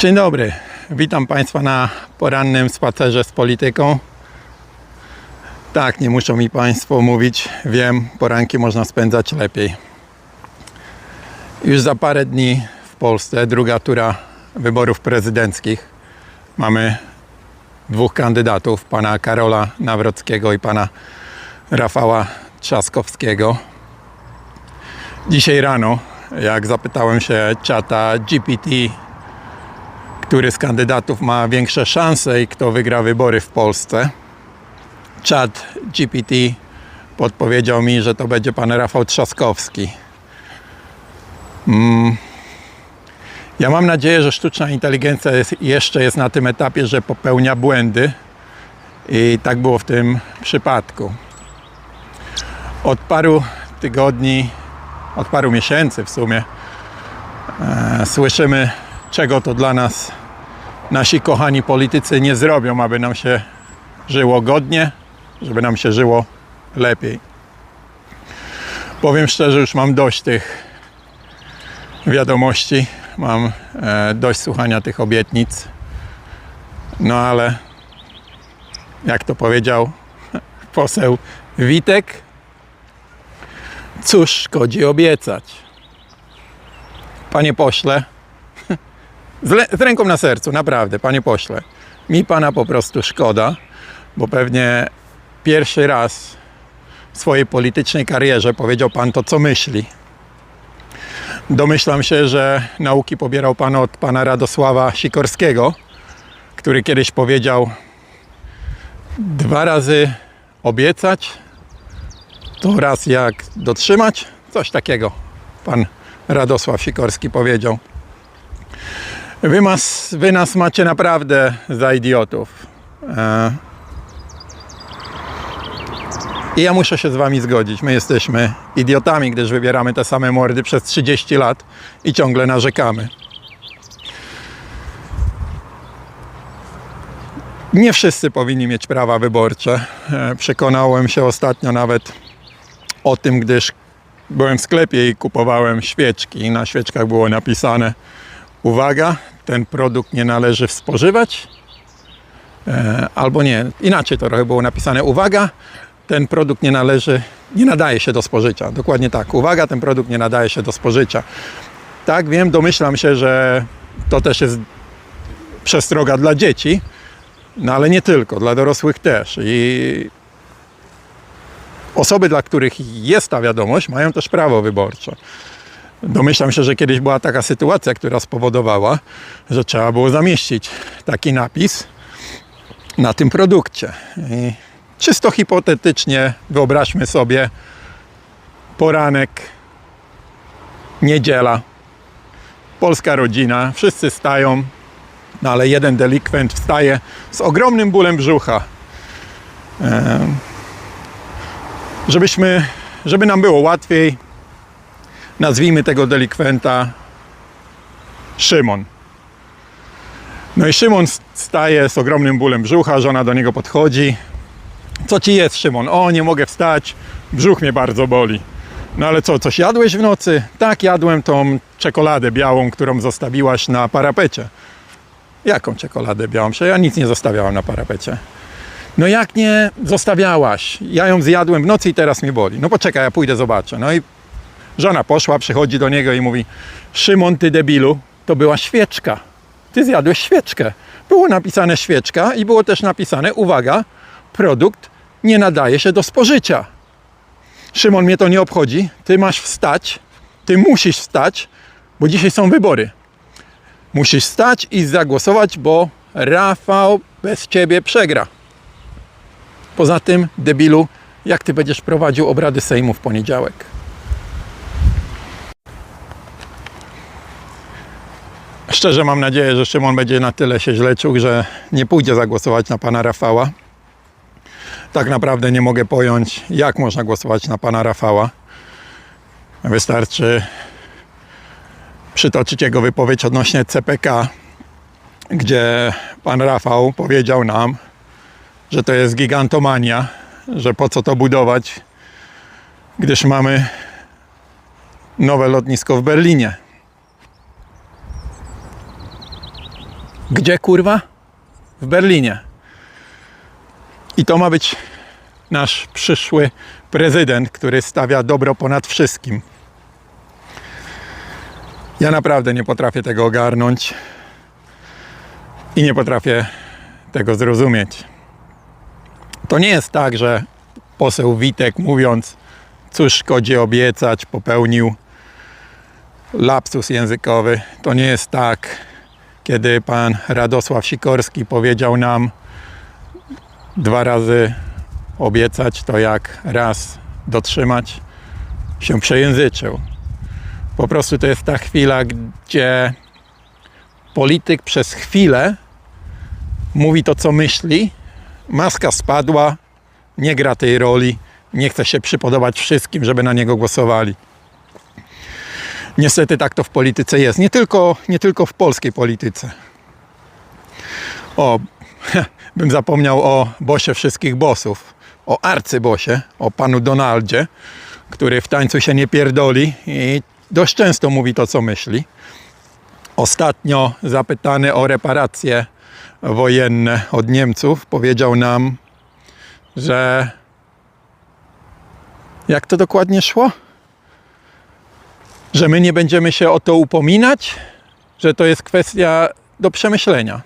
Dzień dobry. Witam Państwa na porannym spacerze z polityką. Tak, nie muszą mi Państwo mówić. Wiem, poranki można spędzać lepiej. Już za parę dni w Polsce druga tura wyborów prezydenckich. Mamy dwóch kandydatów, pana Karola Nawrockiego i pana Rafała Trzaskowskiego. Dzisiaj rano, jak zapytałem się czata GPT, który z kandydatów ma większe szanse i kto wygra wybory w Polsce, czat GPT podpowiedział mi, że to będzie pan Rafał Trzaskowski. Mm. Ja mam nadzieję, że sztuczna inteligencja jest, jeszcze jest na tym etapie, że popełnia błędy i tak było w tym przypadku. Od paru tygodni, od paru miesięcy w sumie e, słyszymy, czego to dla nas nasi kochani politycy nie zrobią, aby nam się żyło godnie, żeby nam się żyło lepiej. Powiem szczerze, już mam dość tych wiadomości, mam e, dość słuchania tych obietnic. No ale jak to powiedział poseł Witek, cóż szkodzi obiecać? Panie pośle, z, z ręką na sercu, naprawdę, panie pośle, mi pana po prostu szkoda, bo pewnie pierwszy raz w swojej politycznej karierze powiedział pan to, co myśli. Domyślam się, że nauki pobierał pan od pana Radosława Sikorskiego, który kiedyś powiedział dwa razy obiecać, to raz jak dotrzymać, coś takiego pan Radosław Sikorski powiedział. Wy, mas, wy nas macie naprawdę za idiotów. E... I ja muszę się z wami zgodzić. My jesteśmy idiotami, gdyż wybieramy te same mordy przez 30 lat i ciągle narzekamy. Nie wszyscy powinni mieć prawa wyborcze. E, Przekonałem się ostatnio nawet o tym, gdyż byłem w sklepie i kupowałem świeczki. Na świeczkach było napisane: Uwaga, ten produkt nie należy spożywać. E, albo nie, inaczej to trochę było napisane: Uwaga, ten produkt nie należy, nie nadaje się do spożycia. Dokładnie tak. Uwaga, ten produkt nie nadaje się do spożycia. Tak, wiem, domyślam się, że to też jest przestroga dla dzieci, no ale nie tylko, dla dorosłych też. I osoby, dla których jest ta wiadomość, mają też prawo wyborcze. Domyślam się, że kiedyś była taka sytuacja, która spowodowała, że trzeba było zamieścić taki napis na tym produkcie. I czysto hipotetycznie wyobraźmy sobie poranek, niedziela, polska rodzina, wszyscy stają, no ale jeden delikwent wstaje z ogromnym bólem brzucha. Żebyśmy, żeby nam było łatwiej, nazwijmy tego delikwenta Szymon. No i Szymon staje z ogromnym bólem brzucha, żona do niego podchodzi. Co ci jest, Szymon? O, nie mogę wstać, brzuch mnie bardzo boli. No ale co, coś jadłeś w nocy? Tak, jadłem tą czekoladę białą, którą zostawiłaś na parapecie. Jaką czekoladę białą? Przecież ja nic nie zostawiałam na parapecie. No jak nie zostawiałaś? Ja ją zjadłem w nocy i teraz mnie boli. No poczekaj, ja pójdę, zobaczę. No i żona poszła, przychodzi do niego i mówi Szymon, ty debilu, to była świeczka. Ty zjadłeś świeczkę. Było napisane świeczka i było też napisane, uwaga, produkt nie nadaje się do spożycia. Szymon, mnie to nie obchodzi. Ty masz wstać, ty musisz wstać, bo dzisiaj są wybory. Musisz wstać i zagłosować, bo Rafał bez ciebie przegra. Poza tym, debilu, jak ty będziesz prowadził obrady Sejmu w poniedziałek? Szczerze mam nadzieję, że Szymon będzie na tyle się źle czuł, że nie pójdzie zagłosować na pana Rafała. Tak naprawdę nie mogę pojąć, jak można głosować na pana Rafała. Wystarczy przytoczyć jego wypowiedź odnośnie CPK, gdzie pan Rafał powiedział nam, że to jest gigantomania, że po co to budować, gdyż mamy nowe lotnisko w Berlinie. Gdzie kurwa? W Berlinie. I to ma być nasz przyszły prezydent, który stawia dobro ponad wszystkim. Ja naprawdę nie potrafię tego ogarnąć i nie potrafię tego zrozumieć. To nie jest tak, że poseł Witek mówiąc, cóż szkodzi obiecać, popełnił lapsus językowy. To nie jest tak, kiedy pan Radosław Sikorski powiedział nam dwa razy obiecać, to jak raz dotrzymać, się przejęzyczył. Po prostu to jest ta chwila, gdzie polityk przez chwilę mówi to, co myśli, maska spadła, nie gra tej roli, nie chce się przypodobać wszystkim, żeby na niego głosowali. Niestety tak to w polityce jest. Nie tylko, nie tylko w polskiej polityce. O, bym zapomniał o bosie wszystkich bosów. O arcybosie, o panu Donaldzie, który w tańcu się nie pierdoli i dość często mówi to, co myśli. Ostatnio zapytany o reparacje wojenne od Niemców, powiedział nam, że jak to dokładnie szło? Że my nie będziemy się o to upominać, że to jest kwestia do przemyślenia.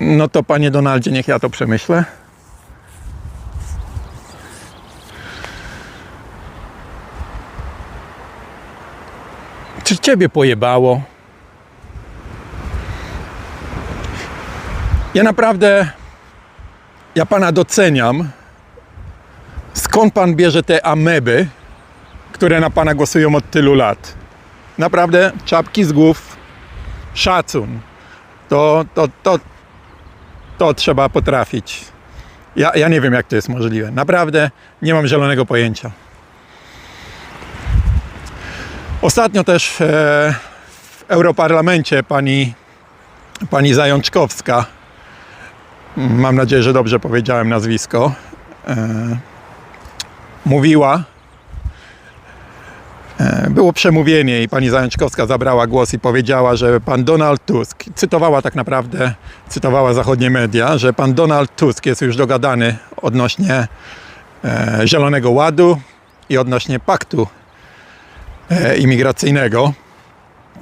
No to panie Donaldzie, niech ja to przemyślę. Czy ciebie pojebało? Ja naprawdę, ja pana doceniam. Skąd pan bierze te ameby, które na pana głosują od tylu lat? Naprawdę, czapki z głów, szacun. To, to, to, to trzeba potrafić. Ja, ja nie wiem, jak to jest możliwe. Naprawdę nie mam zielonego pojęcia. Ostatnio też e, w Europarlamencie pani, pani Zajączkowska, mam nadzieję, że dobrze powiedziałem nazwisko, e, mówiła, było przemówienie i pani Zajączkowska zabrała głos i powiedziała, że pan Donald Tusk, cytowała tak naprawdę, cytowała zachodnie media, że pan Donald Tusk jest już dogadany odnośnie e, Zielonego Ładu i odnośnie paktu e, imigracyjnego.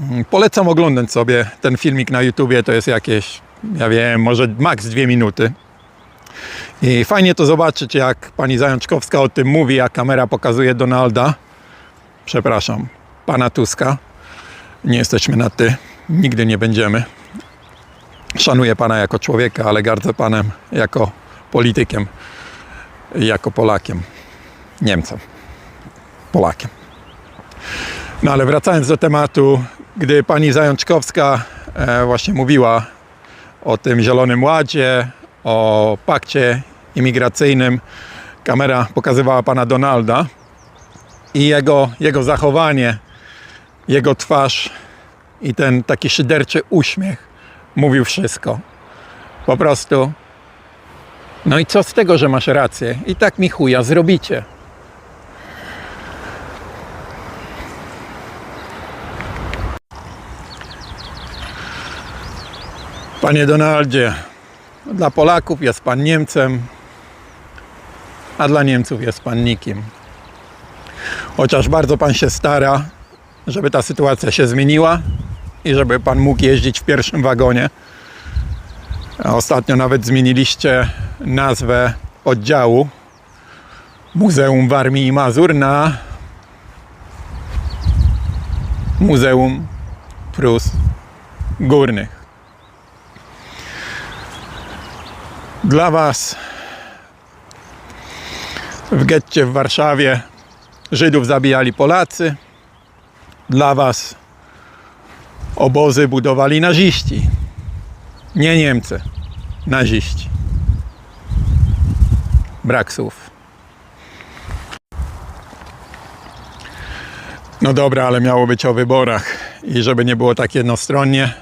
Mm, Polecam oglądać sobie ten filmik na YouTubie, to jest jakieś, ja wiem, może maks dwie minuty. I fajnie to zobaczyć, jak pani Zajączkowska o tym mówi, a kamera pokazuje Donalda, przepraszam, pana Tuska. Nie jesteśmy na ty, nigdy nie będziemy. Szanuję pana jako człowieka, ale gardzę panem jako politykiem, jako Polakiem, Niemcem, Polakiem. No ale wracając do tematu, gdy pani Zajączkowska e, właśnie mówiła o tym Zielonym Ładzie, o pakcie imigracyjnym, kamera pokazywała pana Donalda i jego, jego zachowanie, jego twarz i ten taki szyderczy uśmiech mówił wszystko. Po prostu. No i co z tego, że masz rację? I tak mi chuja zrobicie. Panie Donaldzie, dla Polaków jest pan Niemcem, a dla Niemców jest pan nikim. Chociaż bardzo pan się stara, żeby ta sytuacja się zmieniła i żeby pan mógł jeździć w pierwszym wagonie. Ostatnio nawet zmieniliście nazwę oddziału Muzeum Warmii i Mazur na Muzeum Prus Górnych. Dla Was w getcie w Warszawie Żydów zabijali Polacy. Dla Was obozy budowali naziści. Nie Niemcy, naziści. Brak słów. No dobra, ale miało być o wyborach i żeby nie było tak jednostronnie,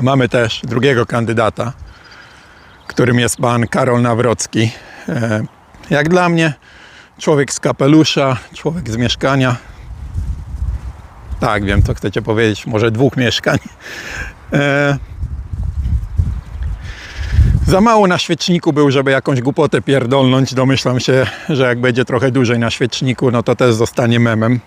mamy też drugiego kandydata, którym jest pan Karol Nawrocki. E, Jak dla mnie, człowiek z kapelusza, człowiek z mieszkania. Tak, wiem, co chcecie powiedzieć. Może dwóch mieszkań. E, za mało na świeczniku był, żeby jakąś głupotę pierdolnąć. Domyślam się, że jak będzie trochę dłużej na świeczniku, no to też zostanie memem.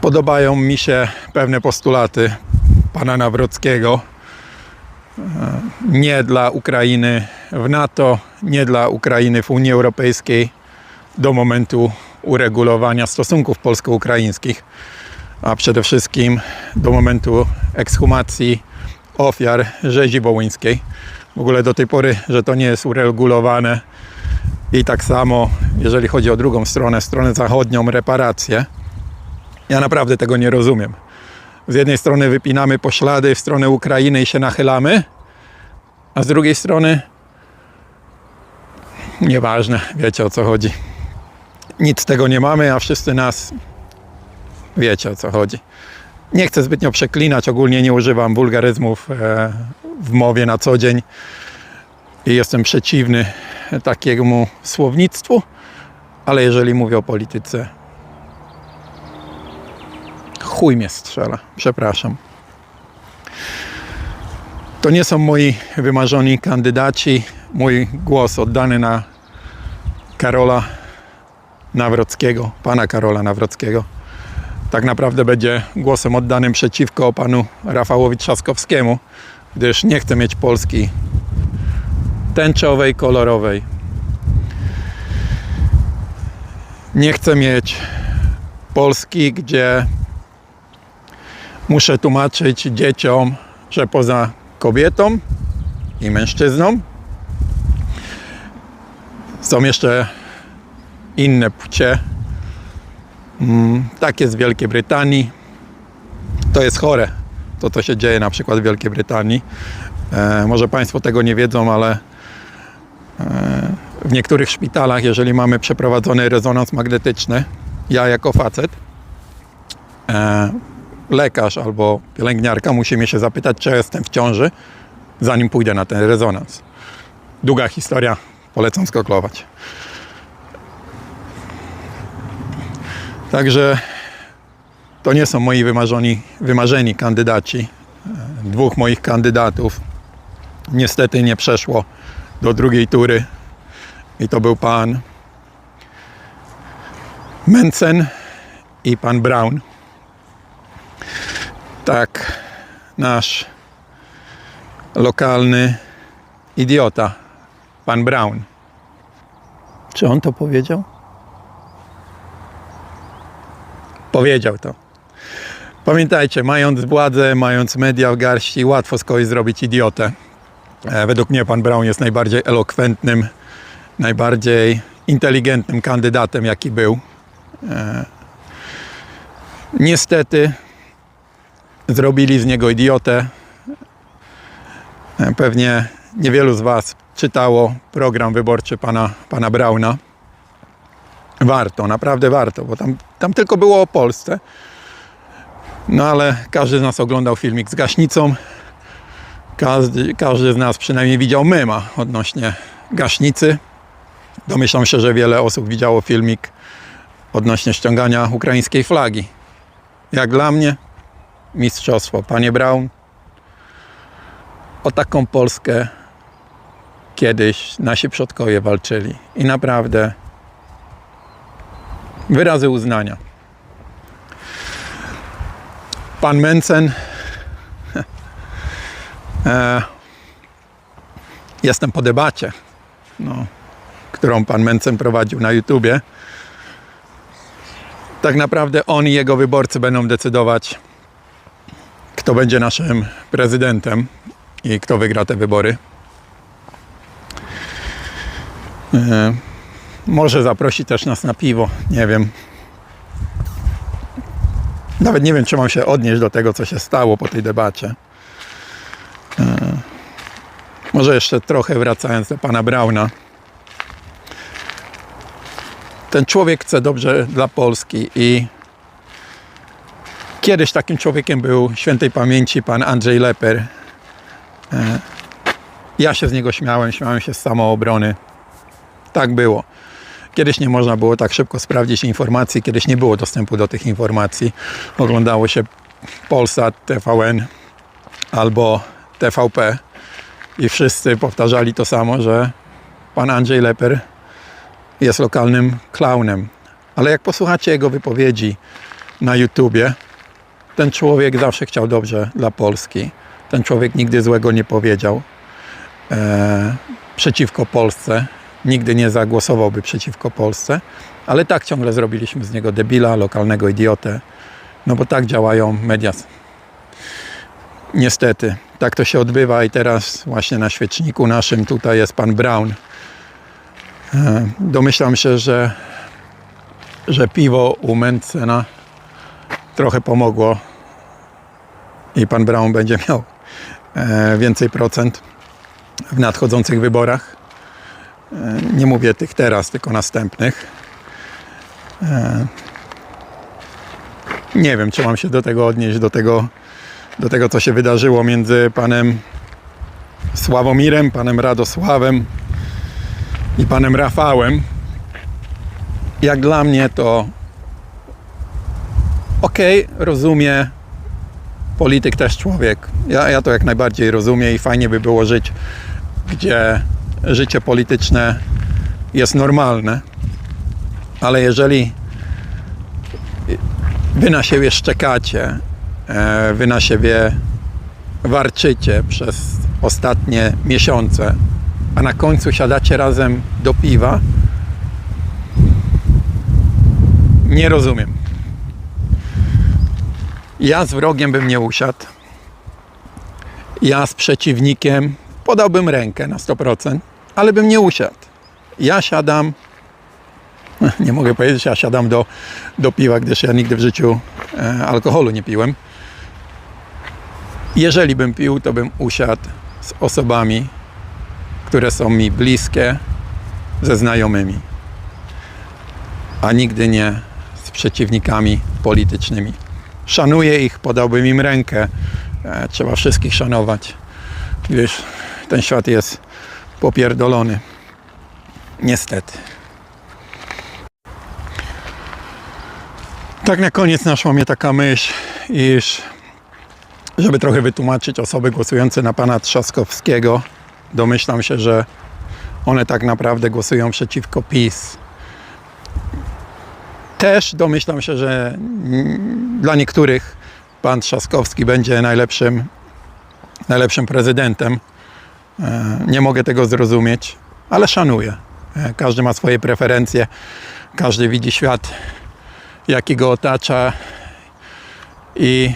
Podobają mi się pewne postulaty pana Nawrockiego. Nie dla Ukrainy w NATO, nie dla Ukrainy w Unii Europejskiej do momentu uregulowania stosunków polsko-ukraińskich, a przede wszystkim do momentu ekshumacji ofiar rzezi wołyńskiej. W ogóle do tej pory, że to nie jest uregulowane i tak samo, jeżeli chodzi o drugą stronę, stronę zachodnią, reparacje. Ja naprawdę tego nie rozumiem. Z jednej strony wypinamy poślady w stronę Ukrainy i się nachylamy, a z drugiej strony nieważne, wiecie o co chodzi. Nic z tego nie mamy, a wszyscy nas wiecie o co chodzi. Nie chcę zbytnio przeklinać, ogólnie nie używam wulgaryzmów e, w mowie na co dzień i jestem przeciwny takiemu słownictwu, ale jeżeli mówię o polityce, chuj mnie strzela, przepraszam. To nie są moi wymarzoni kandydaci. Mój głos oddany na Karola Nawrockiego, pana Karola Nawrockiego, tak naprawdę będzie głosem oddanym przeciwko panu Rafałowi Trzaskowskiemu, gdyż nie chcę mieć Polski tęczowej, kolorowej. Nie chcę mieć Polski, gdzie muszę tłumaczyć dzieciom, że poza kobietą i mężczyzną są jeszcze inne płcie. Mm, Tak jest w Wielkiej Brytanii. To jest chore, to co się dzieje na przykład w Wielkiej Brytanii. E, może Państwo tego nie wiedzą, ale e, w niektórych szpitalach, jeżeli mamy przeprowadzony rezonans magnetyczny, ja jako facet, e, lekarz albo pielęgniarka musi mnie się zapytać, czy jestem w ciąży, zanim pójdę na ten rezonans. Długa historia, polecam skoklować. Także to nie są moi wymarzeni, wymarzeni kandydaci. Dwóch moich kandydatów niestety nie przeszło do drugiej tury. I to był pan Mencen i pan Brown. Tak, nasz lokalny idiota, pan Brown. Czy on to powiedział? Powiedział to. Pamiętajcie, mając władzę, mając media w garści, łatwo z kogoś zrobić idiotę. E, Według mnie pan Brown jest najbardziej elokwentnym, najbardziej inteligentnym kandydatem, jaki był. E, Niestety zrobili z niego idiotę. E, Pewnie niewielu z Was czytało program wyborczy pana, pana Brauna. Warto, naprawdę warto, bo tam, tam tylko było o Polsce. No ale każdy z nas oglądał filmik z gaśnicą. Każdy, każdy z nas przynajmniej widział mema odnośnie gaśnicy. Domyślam się, że wiele osób widziało filmik odnośnie ściągania ukraińskiej flagi. Jak dla mnie, mistrzostwo. Panie Braun, o taką Polskę kiedyś nasi przodkowie walczyli. I naprawdę wyrazy uznania. Pan Mencen. E, jestem po debacie, no, którą pan Mencen prowadził na YouTubie. Tak naprawdę on i jego wyborcy będą decydować, kto będzie naszym prezydentem i kto wygra te wybory. E, może zaprosi też nas na piwo, nie wiem. Nawet nie wiem, czy mam się odnieść do tego, co się stało po tej debacie. E, Może jeszcze trochę wracając do pana Brauna. Ten człowiek chce dobrze dla Polski i kiedyś takim człowiekiem był świętej pamięci pan Andrzej Leper. E, Ja się z niego śmiałem, śmiałem się z samoobrony. Tak było. Kiedyś nie można było tak szybko sprawdzić informacji, kiedyś nie było dostępu do tych informacji. Oglądało się Polsat, TVN albo TVP i wszyscy powtarzali to samo, że pan Andrzej Leper jest lokalnym klaunem. Ale jak posłuchacie jego wypowiedzi na YouTubie, ten człowiek zawsze chciał dobrze dla Polski. Ten człowiek nigdy złego nie powiedział e, przeciwko Polsce. Nigdy nie zagłosowałby przeciwko Polsce, ale tak ciągle zrobiliśmy z niego debila, lokalnego idiotę. No bo tak działają media. Niestety, tak to się odbywa i teraz właśnie na świeczniku naszym tutaj jest pan Brown. E, Domyślam się, że, że piwo u Mencena trochę pomogło i pan Brown będzie miał e, więcej procent w nadchodzących wyborach. E, Nie mówię tych teraz, tylko następnych. E, Nie wiem, czy mam się do tego odnieść, do tego, do tego co się wydarzyło między panem Sławomirem, panem Radosławem i panem Rafałem. Jak dla mnie to okej, rozumie. Polityk też człowiek. Ja, ja to jak najbardziej rozumiem i fajnie by było żyć, gdzie życie polityczne jest normalne. Ale jeżeli wy na siebie szczekacie, e, wy na siebie warczycie przez ostatnie miesiące, a na końcu siadacie razem do piwa, nie rozumiem. Ja z wrogiem bym nie usiadł. Ja z przeciwnikiem podałbym rękę na 100%, ale bym nie usiadł. Ja siadam, nie mogę powiedzieć, ja siadam do, do piwa, gdyż ja nigdy w życiu e, alkoholu nie piłem. Jeżeli bym pił, to bym usiadł z osobami, które są mi bliskie, ze znajomymi, a nigdy nie z przeciwnikami politycznymi. Szanuję ich, podałbym im rękę. E, Trzeba wszystkich szanować, gdyż ten świat jest popierdolony. Niestety. Tak na koniec naszła mnie taka myśl, iż żeby trochę wytłumaczyć osoby głosujące na pana Trzaskowskiego, domyślam się, że one tak naprawdę głosują przeciwko PiS. Też domyślam się, że dla niektórych pan Trzaskowski będzie najlepszym, najlepszym prezydentem. E, Nie mogę tego zrozumieć, ale szanuję. E, Każdy ma swoje preferencje, każdy widzi świat, jaki go otacza i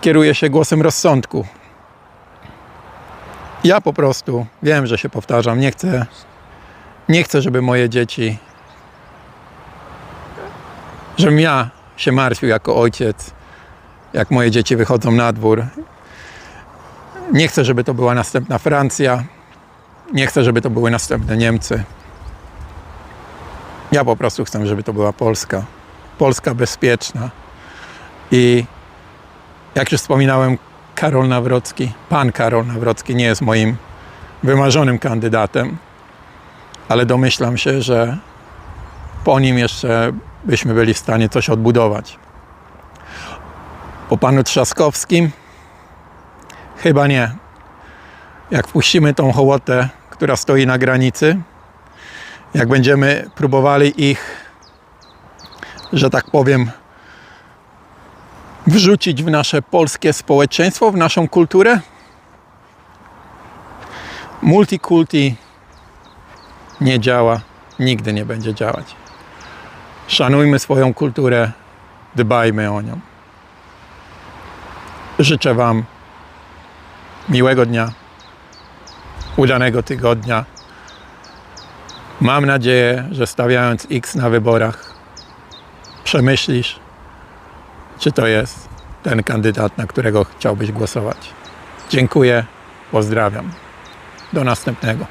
kieruje się głosem rozsądku. Ja po prostu wiem, że się powtarzam, nie chcę, nie chcę, żeby moje dzieci, żebym ja się martwił jako ojciec, jak moje dzieci wychodzą na dwór. Nie chcę, żeby to była następna Francja. Nie chcę, żeby to były następne Niemcy. Ja po prostu chcę, żeby to była Polska. Polska bezpieczna. I jak już wspominałem, Karol Nawrocki, pan Karol Nawrocki nie jest moim wymarzonym kandydatem, ale domyślam się, że po nim jeszcze byśmy byli w stanie coś odbudować. Po panu Trzaskowskim chyba nie. Jak wpuścimy tą hołotę, która stoi na granicy, jak będziemy próbowali ich, że tak powiem, wrzucić w nasze polskie społeczeństwo, w naszą kulturę, multikulti nie działa, nigdy nie będzie działać. Szanujmy swoją kulturę, dbajmy o nią. Życzę Wam miłego dnia, udanego tygodnia. Mam nadzieję, że stawiając X na wyborach, przemyślisz, czy to jest ten kandydat, na którego chciałbyś głosować. Dziękuję, pozdrawiam. Do następnego.